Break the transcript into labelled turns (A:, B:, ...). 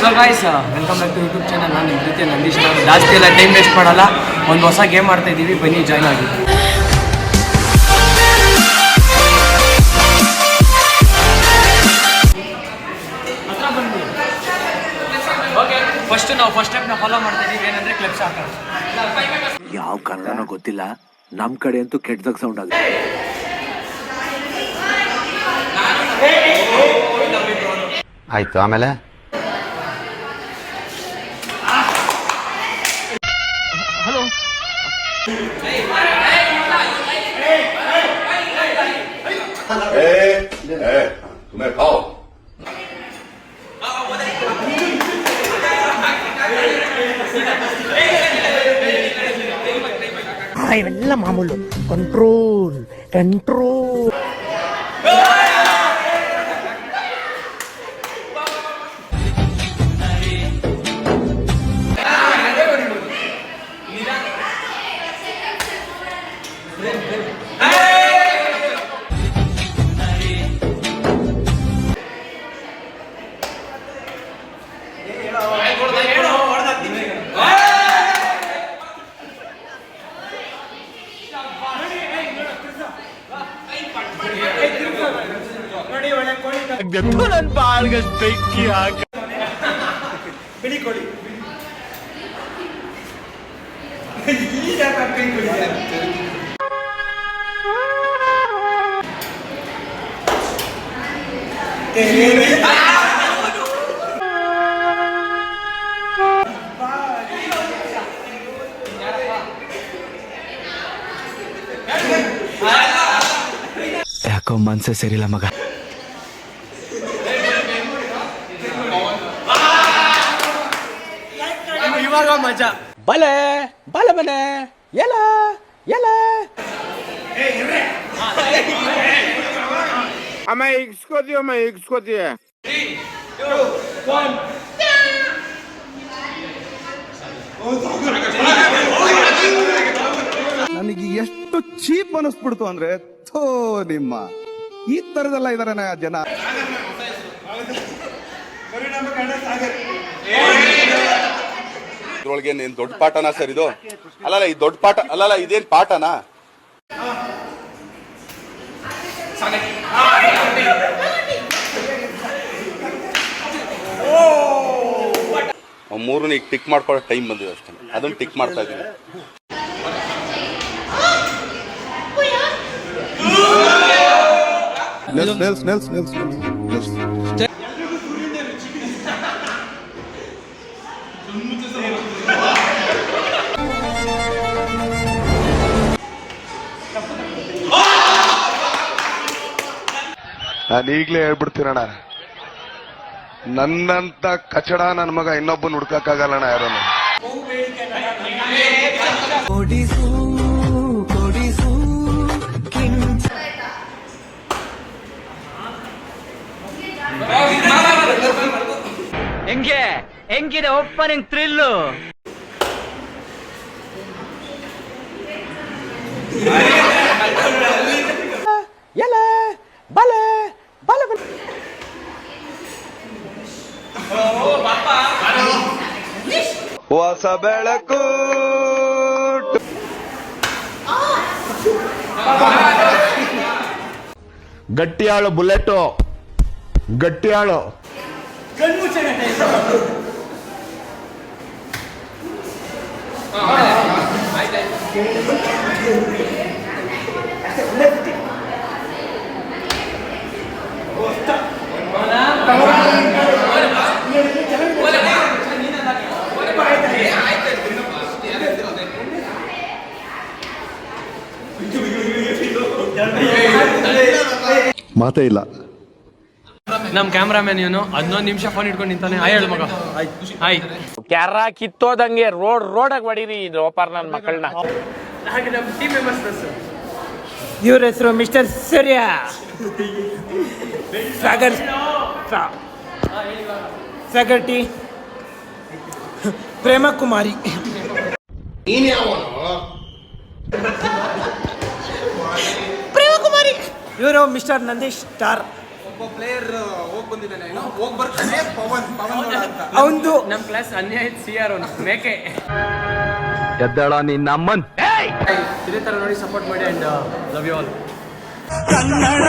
A: So guys welcome back to YouTube channel ನಾನು ನಿಮ್ಮ ಜೊತೆ ನಂದೀಶ್. ನಾನು ಜಾಸ್ತಿ ಎಲ್ಲ ಟೈಮ್ ವೇಸ್ಟ್ ಮಾಡಲ್ಲ. ಒಂದು ಹೊಸ ಗೇಮ್ ಮಾಡ್ತಾ ಇದ್ದೀವಿ. ಬನ್ನಿ ಜಾಯ್ನ್ ಆಗಿ. ಓಕೆ ಫಸ್ಟ್ ನಾವು ಫಸ್ಟ್ ಸ್ಟೆಪ್ನ ಫಾಲೋ ಮಾಡ್ತಾ ಇದ್ದೀವಿ. ಏನಂದ್ರೆ ಕ್ಲಿಪ್ಸ್ ಹಾಕೋದು
B: ಯಾವ ಕನ್ನಡನೋ ಗೊತ್ತಿಲ್ಲ. ನಮ್ಮ ಕಡೆ ಅಂತೂ ಕೆಟ್ಟದಾಗ ಸೌಂಡ್ ಆಗುತ್ತೆ.
C: ಆಯಿತು ಆಮೇಲೆ
D: ಹಲೋ
E: ಇವೆಲ್ಲ ಮಾಮೂಲು ಕಂಟ್ರೋಲ್ ಕಂಟ್ರೋಲ್ ನೋಡಿ
F: ಒಳ್ಳೆ ಕೋಳಿ
G: ನನ್ನ ಬಾಳ್ಗಷ್ಟು ಬೆಂಕಿ ಹಾಕ ಬಿಳಿ ಕೋಳಿ ಈಗ ಕೈ ಕುಡಿದ Amen.
H: ಯಾಕೋ ಮನ್ಸೇ ಸರಿಲ್ಲ ಮಗ.
A: ಇವಾಗ ಮಜಾ
I: ಬಲೆ ಬಲೆ ಬಲೆ ಎಲ ಎಲ.
J: ಅಮ್ಮ ಇಗ್ಸ್ಕೋತೀವಿ ಅಮ್ಮ ಇಗ್ಸ್ಕೋತೀವಿ
K: ನನಗೆ ಎಷ್ಟು ಚೀಪ್ ಅನಿಸ್ಬಿಡ್ತು ಅಂದ್ರೆ ಥೋ ನಿಮ್ಮ. ಈ ತರದೆಲ್ಲ ಇದಾರೆ ಜನ.
L: ಇದ್ರೊಳಗೆ ಏನ್ ದೊಡ್ಡ ಪಾಠನಾ ಸರ್ ಇದು? ಅಲ್ಲಲ್ಲ, ಈ ದೊಡ್ಡ ಪಾಠ ಅಲ್ಲಲ್ಲ, ಇದೇನ್ ಪಾಠನಾ? ಮೂರನ್ನ ಈಗ ಟಿಕ್ ಮಾಡ್ಕೊಳ್ಳೋ ಟೈಮ್ ಬಂದಿದೆ ಅಷ್ಟೇ. ಅದನ್ನ ಟಿಕ್ ಮಾಡ್ತಾ ಇದೀನಿ
M: ನೆಲ್ಸ್ ನೆಲ್ಸ್ ನೆಲ್ಸ್ ನೆಲ್ಸ್ ನೆಲ್ಸ್
K: ನಾನು ಈಗಲೇ ಹೇಳ್ಬಿಡ್ತೀನಣ್ಣ. ನನ್ನಂತ ಕಚಡ ನನ್ನ ಮಗ ಇನ್ನೊಬ್ಬನ ಹುಡ್ಕಕ್ಕಾಗಲ್ಲಣ್ಣ ಯಾರನ್ನು
N: ಹೆಂಗೆ ಹೆಂಗಿದೆ ಓಪನಿಂಗ್ ಥ್ರಿಲ್ಲು
I: ಎಲ್ಲ ಬಲೆ ಬಲೆ ಬಲೆ
K: ಹೊಸ ಬೆಳಕು
H: ಗಟ್ಟಿಯಾಳು ಬುಲೆಟು ಗಟ್ಟಿಯಾಳು.
K: ಮಾತೇ ಇಲ್ಲ.
A: ನಮ್ಮ ಕ್ಯಾಮ್ರಾಮನ್ ಇವನು. ಹನ್ನೊಂದು ನಿಮಿಷ ಫೋನ್ ಇಟ್ಕೊಂಡು ನಿಂತಾನೆ. ಆಯ್ ಹೇಳು ಮಗ. ಹಾಯ್.
O: ಕ್ಯಾರ ಕಿತ್ತೋದಂಗೆ ರೋಡ್ ರೋಡಾಗ ಹೊಡೀರಿ ಪಾರ್ ನನ್ನ ಮಕ್ಕಳನ್ನ
A: ಹಾಗೆ ನಮ್ಮ ಟೀಮ್ ಮೆಂಬರ್ಸ್
F: ಇವ್ರ ಹೆಸರು ಮಿಸ್ಟರ್ ಸೂರ್ಯ. ಸಾಗರ್. ಸಾ- ಸಾಗರ್ ಟಿ. ಪ್ರೇಮ ಕುಮಾರಿ. ಪ್ರೇಮ ಕುಮಾರಿ. ಇವರು ಮಿಸ್ಟರ್ ನಂದೀಶ್ ಸ್ಟಾರ್.
A: ಅವಂದು ನಮ್ಮ ಕ್ಲಾಸ್ ಅನ್ಯಾಯ ಸಿ ಆರ್ ಅವನು ಮೇಕೆ.
D: ಎದ್ದಳ ನಿನ್ನ ಅಮ್ಮನ್.
A: ಇದೇ ತರ ನೋಡಿ ಸಪೋರ್ಟ್ ಮಾಡಿ and love you all Kannada